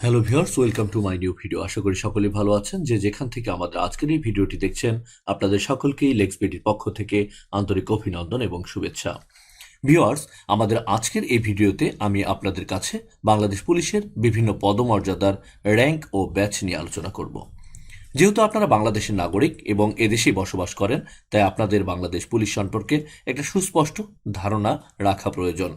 Hello viewers welcome to my new video আশা করি সকলেই ভালো আছেন। যে যেখান থেকে আমাদের আজকের এই ভিডিওটি দেখছেন, আপনাদের সকলকেই লেক্সবিটির পক্ষ থেকে আন্তরিক অভিনন্দন এবং শুভেচ্ছা। ভিউয়ার্স আমাদের আজকের এই ভিডিওতে আমি আপনাদের কাছে বাংলাদেশ পুলিশের বিভিন্ন পদমর্যাদার র্যাঙ্ক ও ব্যাচ নিয়ে আলোচনা করব। যেহেতু আপনারা বাংলাদেশের নাগরিক এবং এদেশেই বসবাস করেন, তাই আপনাদের বাংলাদেশ পুলিশ সম্পর্কে একটা সুস্পষ্ট ধারণা রাখা প্রয়োজন।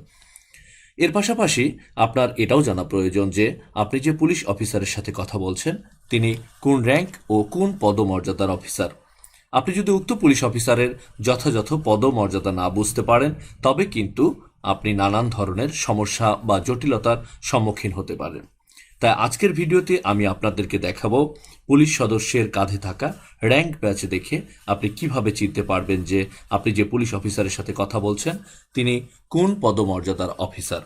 এর পাশাপাশি আপনার এটাও জানা প্রয়োজন যে আপনি যে পুলিশ অফিসারের সাথে কথা বলছেন, তিনি কোন র্যাঙ্ক ও কোন পদমর্যাদার অফিসার। আপনি যদি উক্ত পুলিশ অফিসারের যথাযথ পদমর্যাদা না বুঝতে পারেন, তবে কিন্তু আপনি নানান ধরনের সমস্যা বা জটিলতার সম্মুখীন হতে পারেন। তাই আজকের ভিডিওতে আমি আপনাদেরকে দেখাবো পুলিশ সদস্যের কাঁধে থাকা র্যাঙ্ক ব্যাচ দেখে আপনি কীভাবে চিনতে পারবেন যে আপনি যে পুলিশ অফিসারের সাথে কথা বলছেন, তিনি কোন পদমর্যাদার অফিসার।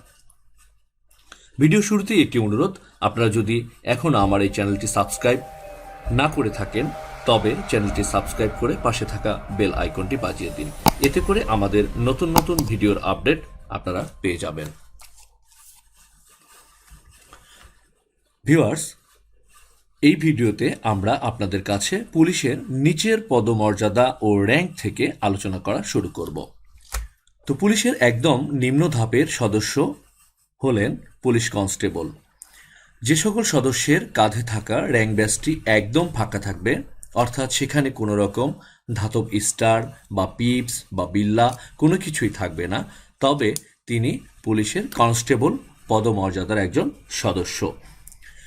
ভিডিও শুরুতেই একটি অনুরোধ, আপনারা যদি এখনও আমার এই চ্যানেলটি সাবস্ক্রাইব না করে থাকেন, তবে চ্যানেলটি সাবস্ক্রাইব করে পাশে থাকা বেল আইকনটি বাজিয়ে দিন। এতে করে আমাদের নতুন নতুন ভিডিওর আপডেট আপনারা পেয়ে যাবেন। ভিউয়ার্স, এই ভিডিওতে আমরা আপনাদের কাছে পুলিশের নিচের পদমর্যাদা ও র্যাঙ্ক থেকে আলোচনা করা শুরু করব। তো পুলিশের একদম নিম্ন ধাপের সদস্য হলেন পুলিশ কনস্টেবল। যে সকল সদস্যের কাঁধে থাকা র্যাঙ্ক ব্যাচটি একদম ফাঁকা থাকবে, অর্থাৎ সেখানে কোনো রকম ধাতব স্টার বা পিপস বা বিল্লা কোনো কিছুই থাকবে না, তবে তিনি পুলিশের কনস্টেবল পদমর্যাদার একজন সদস্য।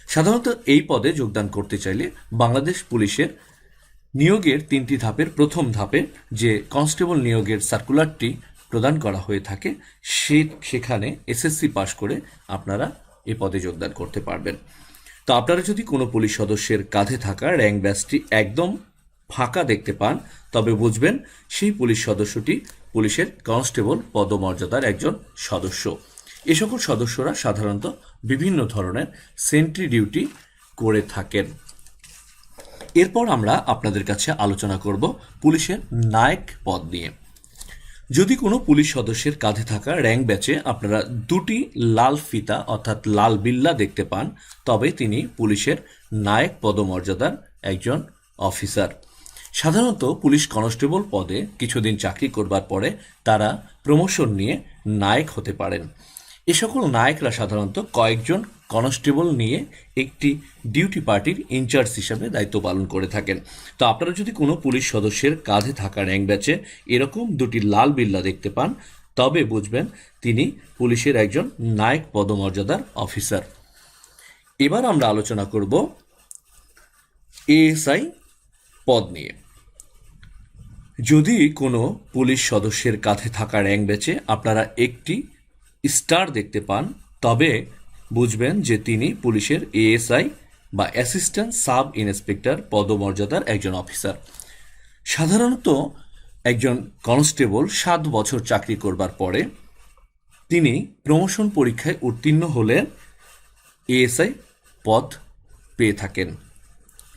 সাধারণত এই পদে যোগদান করতে চাইলে বাংলাদেশ পুলিশের নিয়োগের তিনটি ধাপের প্রথম ধাপে যে কনস্টেবল নিয়োগের সার্কুলারটি প্রদান করা হয়ে থাকে, সে সেখানে এসএসসি পাশ করে আপনারা এ পদে যোগদান করতে পারবেন। তো আপনারা যদি কোনো পুলিশ সদস্যের কাঁধে থাকা র্যাঙ্ক ব্যাচটি একদম ফাঁকা দেখতে পান, তবে বুঝবেন সেই পুলিশ সদস্যটি পুলিশের কনস্টেবল পদমর্যাদার একজন সদস্য। এ সকল সদস্যরা সাধারণত বিভিন্ন ধরনের সেন্ট্রি ডিউটি করে থাকেন। এরপর আমরা আপনাদের কাছে আলোচনা করব পুলিশের নায়ক পদ নিয়ে। যদি কোনো পুলিশ সদস্যের কাঁধে থাকা র্যাঙ্ক ব্যাচে আপনারা দুটি লাল ফিতা অর্থাৎ লাল বিল্লা দেখতে পান, তবে তিনি পুলিশের নায়ক পদমর্যাদার একজন অফিসার। সাধারণত পুলিশ কনস্টেবল পদে কিছুদিন চাকরি করবার পরে তারা প্রমোশন নিয়ে নায়ক হতে পারেন। এ সকল নায়করা সাধারণত কয়েকজন কনস্টেবল নিয়ে একটি ডিউটি পার্টির ইনচার্জ হিসাবে দায়িত্ব পালন করে থাকেন। তো আপনারা যদি কোনো পুলিশ সদস্যের কাঁধে থাকা র্যাঙ্ক ব্যাচে এরকম দুটি লাল বিল্লা দেখতে পান, তবে বুঝবেন তিনি পুলিশের একজন নায়ক পদমর্যাদার অফিসার। এবার আমরা আলোচনা করব এএসআই পদ নিয়ে। যদি কোনো পুলিশ সদস্যের কাঁধে থাকা র্যাঙ্ক ব্যাচে আপনারা একটি স্টার দেখতে পান, তবে বুঝবেন যে তিনি পুলিশের এএসআই বা অ্যাসিস্ট্যান্ট সাব ইন্সপেক্টর পদমর্যাদার একজন অফিসার। সাধারণত একজন কনস্টেবল সাত বছর চাকরি করবার পরে তিনি প্রমোশন পরীক্ষায় উত্তীর্ণ হলে এএসআই পদ পেয়ে থাকেন।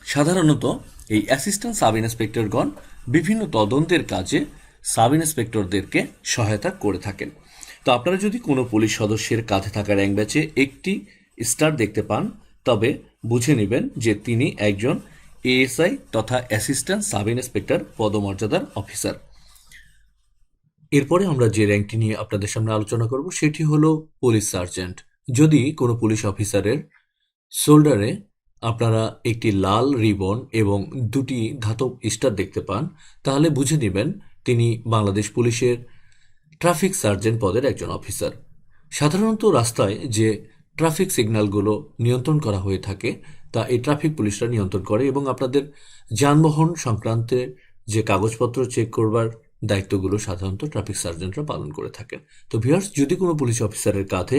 সাধারণত এই অ্যাসিস্ট্যান্ট সাব ইন্সপেক্টরগণ বিভিন্ন তদন্তের কাজে সাব ইন্সপেক্টরদেরকে সহায়তা করে থাকেন। তো আপনারা যদি কোনো পুলিশ সদস্যের কাঁধে থাকা র্যাঙ্ক ব্যাচে একটি স্টার দেখতে পান, তবে বুঝে নেবেন যে তিনি একজন এএসআই তথা অ্যাসিস্ট্যান্ট সাব ইন্সপেক্টর পদমর্যাদার অফিসার। এরপরে আমরা যে র্যাঙ্কটি নিয়ে আপনাদের সামনে আলোচনা করব, সেটি হলো পুলিশ সার্জেন্ট। যদি কোনো পুলিশ অফিসারের শোল্ডারে আপনারা একটি লাল রিবন এবং দুটি ধাতব স্টার দেখতে পান, তাহলে বুঝে নেবেন তিনি বাংলাদেশ পুলিশের ট্রাফিক সার্জেন্ট পদের একজন অফিসার। সাধারণত রাস্তায় যে ট্রাফিক সিগন্যালগুলো নিয়ন্ত্রণ করা হয়ে থাকে, তা এই ট্রাফিক পুলিশরা নিয়ন্ত্রণ করে এবং আপনাদের যানবাহন সংক্রান্তে যে কাগজপত্র চেক করবার দায়িত্বগুলো সাধারণত ট্রাফিক সার্জেন্টরা পালন করে থাকেন তো ভিউয়ার্স যদি কোনো পুলিশ অফিসারের কাঁধে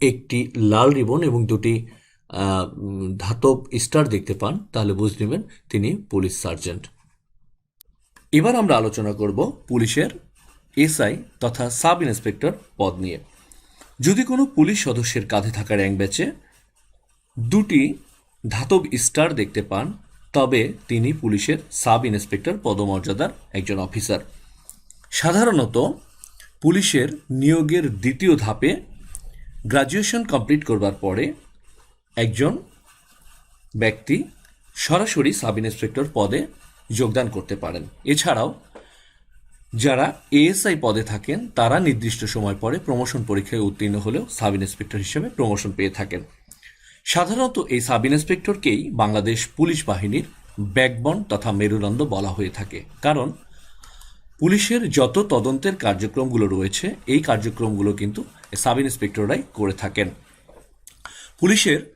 একটি লাল রিবন এবং দুটি ধাতব স্টার দেখতে পান, তাহলে বুঝে নেবেন তিনি পুলিশ সার্জেন্ট। এবার আমরা আলোচনা করব পুলিশের এসআই তথা সাব ইন্সপেক্টর পদ নিয়ে। যদি কোনো পুলিশ সদস্যের কাঁধে থাকা র্যাঙ্ক ব্যাচে দুটি ধাতব স্টার দেখতে পান, তবে তিনি পুলিশের সাব ইন্সপেক্টর পদমর্যাদার একজন অফিসার। সাধারণত পুলিশের নিয়োগের দ্বিতীয় ধাপে গ্রাজুয়েশন কমপ্লিট করবার পরে একজন ব্যক্তি সরাসরি সাব ইন্সপেক্টর পদে যোগদান করতে পারেন। এছাড়াও যারা এএসআই পদে থাকেন, তারা নির্দিষ্ট সময় পরে প্রমোশন পরীক্ষায় উত্তীর্ণ হলেও সাব ইন্সপেক্টর হিসেবে প্রমোশন পেয়ে থাকেন। সাধারণত এই সাব ইন্সপেক্টরকেই বাংলাদেশ পুলিশ বাহিনীর ব্যাকবন তথা মেরুদণ্ড বলা হয়ে থাকে। কারণ পুলিশের যত তদন্তের কার্যক্রমগুলো রয়েছে, এই কার্যক্রমগুলো কিন্তু সাব ইন্সপেক্টররাই করে থাকেন। পুলিশের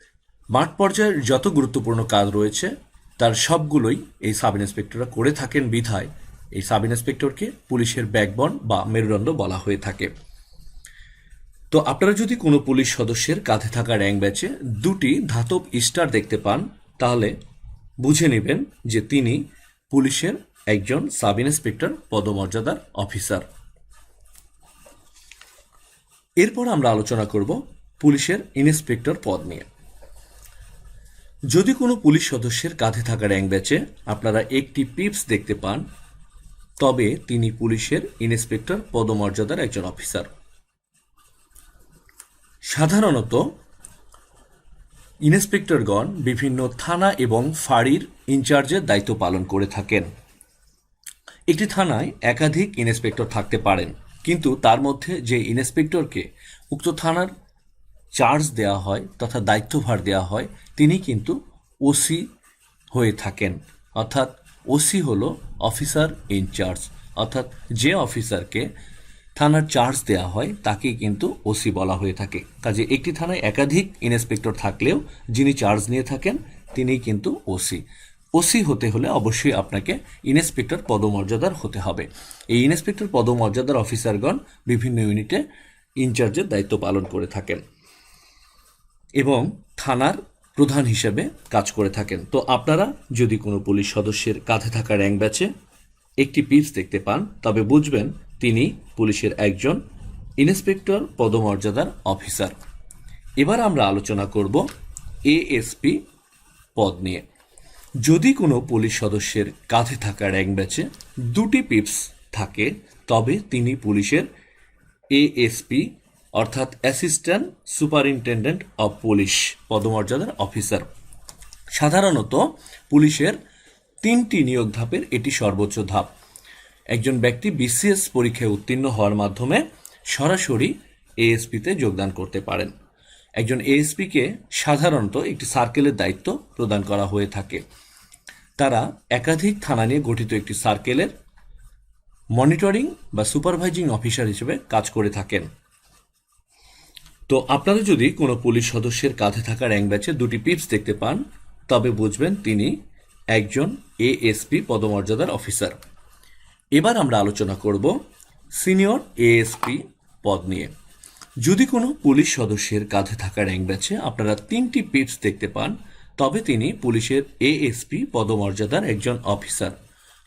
মাঠ পর্যায়ের যত গুরুত্বপূর্ণ কাজ রয়েছে, তার সবগুলোই এই সাব ইন্সপেক্টররা করে থাকেন বিধায়। এই সাব ইন্সপেক্টরকে পুলিশের ব্যাকবন বা মেরুদণ্ড বলা হয়ে থাকে। তো আপনারা যদি কোনো পুলিশ সদস্যের কাঁধে থাকা র্যাঙ্ক ব্যাচে দুটি ধাতব স্টার দেখতে পান, তাহলে বুঝে নেবেন যে তিনি পুলিশের একজন সাব ইন্সপেক্টর পদমর্যাদার অফিসার। এরপর আমরা আলোচনা করব পুলিশের ইন্সপেক্টর পদ নিয়ে। যদি কোনো পুলিশ সদস্যের কাঁধে থাকা র্যাঙ্ক ব্যাচে আপনারা একটি পিপস দেখতে পান তবে তিনি পুলিশের ইন্সপেক্টর পদমর্যাদার একজন অফিসার। সাধারণত, ইন্সপেক্টরগণ বিভিন্ন থানা এবং ফাঁড়ির ইনচার্জের দায়িত্ব পালন করে থাকেন। একটি থানায় একাধিক ইন্সপেক্টর থাকতে পারেন, কিন্তু তার মধ্যে যে ইন্সপেক্টরকে উক্ত থানার চার্জ দেওয়া হয় তথা দায়িত্বভার দেওয়া হয়, তিনি কিন্তু ওসি হয়ে থাকেন। অর্থাৎ ওসি হলো অফিসার ইনচার্জ অর্থাৎ যে অফিসারকে থানার চার্জ দেওয়া হয় তাকে কিন্তু ওসি বলা হয়ে থাকে। কাজে একটি থানায় একাধিক ইন্সপেক্টর থাকলেও যিনি চার্জ নিয়ে থাকেন, তিনিই কিন্তু ওসি। ওসি হতে হলে অবশ্যই আপনাকে ইন্সপেক্টর পদমর্যাদার হতে হবে। এই ইন্সপেক্টর পদমর্যাদার অফিসারগণ বিভিন্ন ইউনিটে ইনচার্জের দায়িত্ব পালন করে থাকেন। এবং থানার প্রধান হিসেবে কাজ করে থাকেন। তো আপনারা যদি কোনো পুলিশ সদস্যের কাঁধে থাকা র্যাঙ্ক ব্যাচে একটি পিপস দেখতে পান, তবে বুঝবেন তিনি পুলিশের একজন ইন্সপেক্টর পদমর্যাদার অফিসার। এবার আমরা আলোচনা করব এএসপি পদ নিয়ে। যদি কোনো পুলিশ সদস্যের কাঁধে থাকা র্যাঙ্ক ব্যাচে দুটি পিপস থাকে, তবে তিনি পুলিশের এএসপি অর্থাৎ অ্যাসিস্ট্যান্ট সুপারিনটেন্ডেন্ট অব পুলিশ পদমর্যাদার অফিসার। সাধারণত পুলিশের তিনটি নিয়োগ ধাপের এটি সর্বোচ্চ ধাপ। একজন ব্যক্তি বিসিএস পরীক্ষায় উত্তীর্ণ হওয়ার মাধ্যমে সরাসরি এএসপিতে যোগদান করতে পারেন। একজন এএসপিকে সাধারণত একটি সার্কেলের দায়িত্ব প্রদান করা হয়ে থাকে। তারা একাধিক থানা নিয়ে গঠিত একটি সার্কেলের মনিটরিং বা সুপারভাইজিং অফিসার হিসেবে কাজ করে থাকেন। তো আপনারা যদি কোনো পুলিশ সদস্যের কাঁধে থাকা র্যাঙ্ক ব্যাচে দুটি পিপস দেখতে পান, তবে বুঝবেন তিনি একজন এএসপি পদমর্যাদার অফিসার। এবার আমরা আলোচনা করব সিনিয়র এএসপি পদ নিয়ে। যদি কোনো পুলিশ সদস্যের কাঁধে থাকা র্যাঙ্ক ব্যাচে আপনারা তিনটি পিপস দেখতে পান, তবে তিনি পুলিশের এএসপি পদমর্যাদার একজন অফিসার।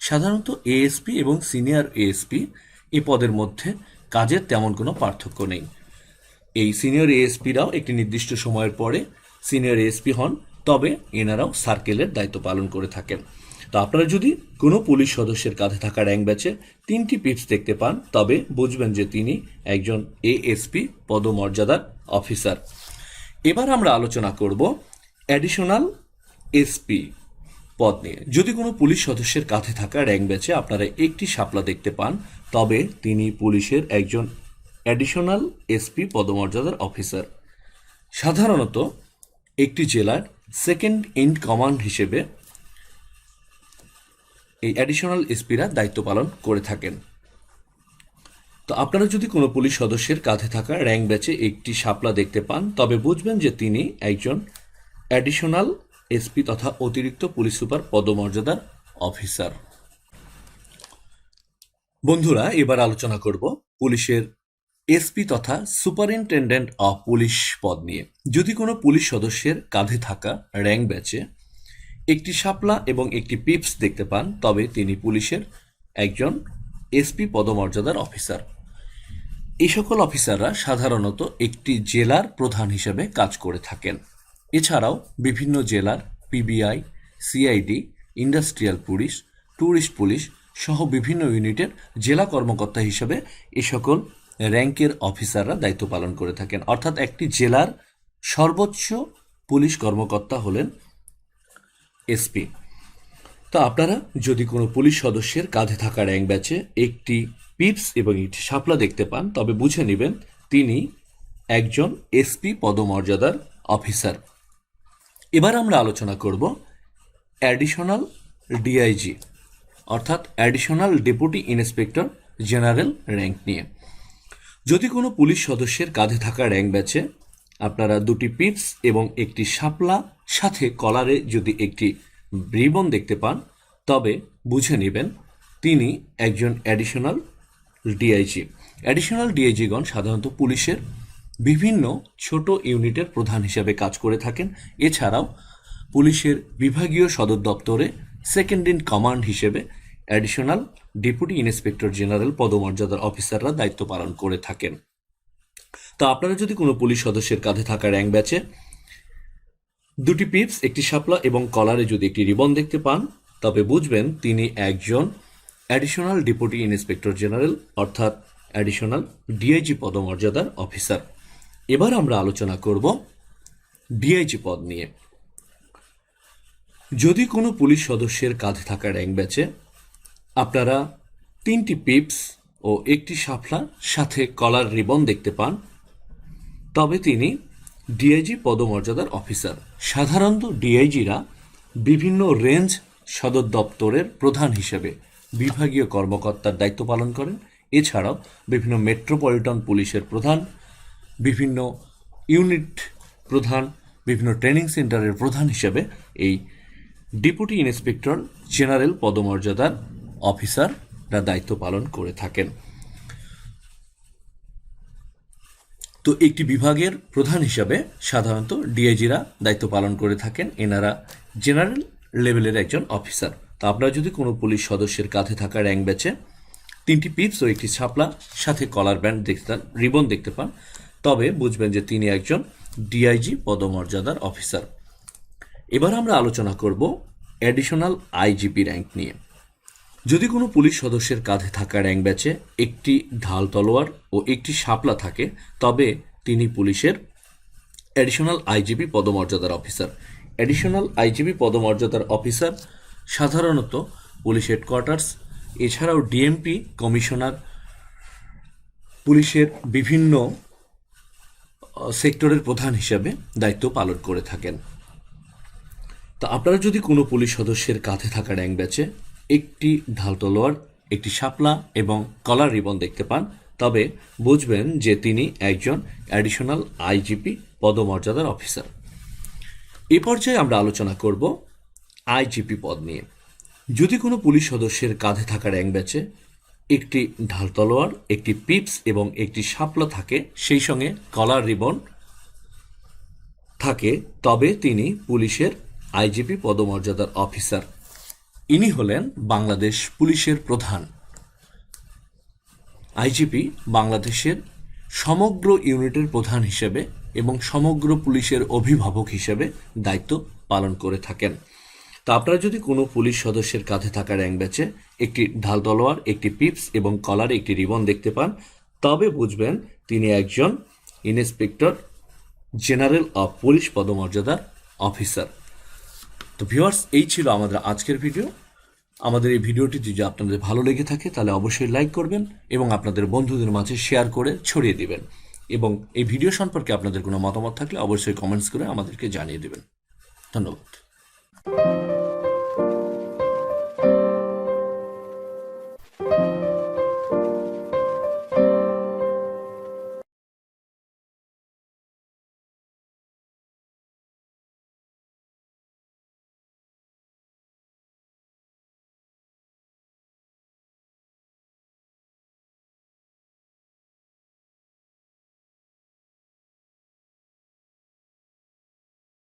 সাধারণত এএসপি এবং সিনিয়র এএসপি এ পদের মধ্যে কাজের তেমন কোনো পার্থক্য নেই। এই সিনিয়র এএসপিরাও একটি নির্দিষ্ট সময়ের পরে সিনিয়র এএসপি হন, তবে এনারাও সার্কেলের দায়িত্ব পালন করে থাকেন। তো আপনারা যদি কোনো পুলিশ সদস্যের কাঁধে থাকা র্যাঙ্ক ব্যাচে তিনটি পিপস দেখতে পান, তবে বুঝবেন যে তিনি একজন এএসপি পদমর্যাদার অফিসার। এবার আমরা আলোচনা করব অ্যাডিশনাল এসপি পদ নিয়ে। যদি কোনো পুলিশ সদস্যের কাঁধে থাকা র্যাঙ্ক ব্যাচে আপনারা একটি শাপলা দেখতে পান, তবে তিনি পুলিশের একজন অ্যাডিশনাল এসপি পদমর্যাদার অফিসার। সাধারণত একটি জেলার সেকেন্ড ইন কমান্ড হিসেবে এই অ্যাডিশনাল এসপিরা দায়িত্ব পালন করে থাকেন। তো আপনারা যদি কোনো পুলিশ সদস্যের কাঁধে থাকা র্যাঙ্ক ব্যাচে একটি শাপলা দেখতে পান, তবে বুঝবেন যে তিনি একজন অ্যাডিশনাল এসপি তথা অতিরিক্ত পুলিশ সুপার পদমর্যাদার অফিসার। বন্ধুরা, এবার আলোচনা করব পুলিশের এসপি তথা সুপারিনটেন্ডেন্ট অফ পুলিশ পদ নিয়ে। যদি কোনো পুলিশ সদস্যের কাঁধে থাকা র্যাঙ্ক ব্যাচে একটি শাপলা এবং একটি পিপস দেখতে পান, তবে তিনি পুলিশের একজন এসপি পদমর্যাদার অফিসার। এই সকল অফিসাররা সাধারণত একটি জেলার প্রধান হিসেবে কাজ করে থাকেন। এছাড়াও বিভিন্ন জেলার PBI CID industrial police, tourist police সহ বিভিন্ন ইউনিটের জেলা কর্মকর্তা হিসেবে এ সকল র্যাঙ্কের অফিসাররা দায়িত্ব পালন করে থাকেন। অর্থাৎ একটি জেলার সর্বোচ্চ পুলিশ কর্মকর্তা হলেন এসপি তো আপনারা যদি কোনো পুলিশ সদস্যের কাঁধে থাকা র্যাঙ্ক ব্যাচে একটি পিপস এবং একটি শাপলা দেখতে পান, তবে বুঝে নেবেন তিনি একজন এসপি পদমর্যাদার অফিসার। এবার আমরা আলোচনা করব অ্যাডিশনাল ডিআইজি, অর্থাৎ additional deputy inspector general rank নিয়ে। যদি কোনো পুলিশ সদস্যের কাঁধে থাকা র্যাঙ্ক ব্যাচে আপনারা দুটি পিপস এবং একটি শাপলা, সাথে কলারে যদি একটি রিবন দেখতে পান, তবে বুঝে নেবেন তিনি একজন অ্যাডিশনাল ডিআইজি। অ্যাডিশনাল ডিআইজিগণ সাধারণত পুলিশের বিভিন্ন ছোট ইউনিটের প্রধান হিসাবে কাজ করে থাকেন। এছাড়াও পুলিশের বিভাগীয় সদর দপ্তরে সেকেন্ড ইন কমান্ড হিসেবে অ্যাডিশনাল ডেপুটি ইন্সপেক্টর জেনারেল পদমর্যাদার অফিসাররা দায়িত্ব পালন করে থাকেন। তো আপনারা যদি কোনো পুলিশ সদস্যের কাঁধে থাকা র্যাঙ্ক ব্যাচে, দুটি পিপস, একটি শাপলা এবং কলারে যদি একটি রিবন দেখতে পান, তবে বুঝবেন তিনি একজন অ্যাডিশনাল ডেপুটি ইন্সপেক্টর জেনারেল অর্থাৎ অ্যাডিশনাল ডিআইজি পদমর্যাদার অফিসার এবার আমরা আলোচনা করব ডিআইজি পদ নিয়ে। যদি কোনো পুলিশ সদস্যের কাঁধে থাকা র্যাঙ্ক ব্যাচে আপনারা তিনটি পিপস ও একটি শাফলা সাথে কলার রিবন দেখতে পান। তবে তিনি ডিআইজি পদমর্যাদার অফিসার। সাধারণত ডিআইজিরা বিভিন্ন রেঞ্জ সদর দপ্তরের প্রধান হিসেবে বিভাগীয় কর্মকর্তার দায়িত্ব পালন করেন। এছাড়াও বিভিন্ন মেট্রোপলিটন পুলিশের প্রধান, বিভিন্ন ইউনিট প্রধান, বিভিন্ন ট্রেনিং সেন্টারের প্রধান হিসেবে এই ডেপুটি ইন্সপেক্টর জেনারেল পদমর্যাদার অফিসাররা দায়িত্ব পালন করে থাকেন। তো একটি বিভাগের প্রধান হিসাবে সাধারণত ডিআইজিরা দায়িত্ব পালন করে থাকেন। এনারা জেনারেল লেভেলের একজন অফিসার। তো আপনারা যদি কোনো পুলিশ সদস্যের কাঁধে থাকা র্যাঙ্ক ব্যাচে তিনটি পিপস ও একটি ছাপলা, সাথে কলার ব্যান্ড দেখতে পান, রিবন দেখতে পান, তবে বুঝবেন যে তিনি একজন ডিআইজি পদমর্যাদার অফিসার। এবার আমরা আলোচনা করব অ্যাডিশনাল আইজিপি র্যাঙ্ক নিয়ে। যদি কোনো পুলিশ সদস্যের কাঁধে থাকা র্যাং ব্যাচে একটি ঢাল তলোয়ার ও একটি শাপলা থাকে, তবে তিনি পুলিশের অ্যাডিশনাল আইজিপি পদমর্যাদার অফিসার অ্যাডিশনাল আইজিপি পদমর্যাদার অফিসার সাধারণত পুলিশ হেডকোয়ার্টার্স এছাড়াও ডিএমপি কমিশনার পুলিশের বিভিন্ন সেক্টরের প্রধান হিসাবে দায়িত্ব পালন করে থাকেন। তা আপনারা যদি কোনো পুলিশ সদস্যের কাঁধে থাকা র্যাঙ্ক ব্যাচে একটি ঢাল তলোয়ার, একটি শাপলা এবং কলার রিবন দেখতে পান, তবে বুঝবেন যে তিনি একজন অ্যাডিশনাল আইজিপি পদমর্যাদার অফিসার। এ পর্যায়ে আমরা আলোচনা করব আইজিপি পদ নিয়ে। যদি কোনো পুলিশ সদস্যের কাঁধে থাকা র্যাঙ্ক ব্যাচে একটি ঢাল তলোয়ার, একটি পিপস এবং একটি শাপলা থাকে, সেই সঙ্গে কলার রিবন থাকে, তবে তিনি পুলিশের আইজিপি পদমর্যাদার অফিসার। ইনি হলেন বাংলাদেশ পুলিশের প্রধান। আইজিপি বাংলাদেশের সমগ্র ইউনিটের প্রধান হিসেবে এবং সমগ্র পুলিশের অভিভাবক হিসেবে দায়িত্ব পালন করে থাকেন। তা আপনারা যদি কোনো পুলিশ সদস্যের কাঁধে থাকা র্যাং ব্যাচে একটি ঢাল তলোয়ার, একটি পিপস এবং কলার একটি রিবন দেখতে পান, তবে বুঝবেন তিনি একজন ইন্সপেক্টর জেনারেল অফ পুলিশ পদমর্যাদার অফিসার। তো ভিউয়ার্স, এই ছিল আমাদের আজকের ভিডিও। আমাদের এই ভিডিওটি যদি আপনাদের ভালো লেগে থাকে, তাহলে অবশ্যই লাইক করবেন এবং আপনাদের বন্ধুদের মাঝে শেয়ার করে ছড়িয়ে দিবেন। এবং এই ভিডিও সম্পর্কে আপনাদের কোনো মতামত থাকলে অবশ্যই কমেন্টস করে আমাদেরকে জানিয়ে দেবেন। ধন্যবাদ।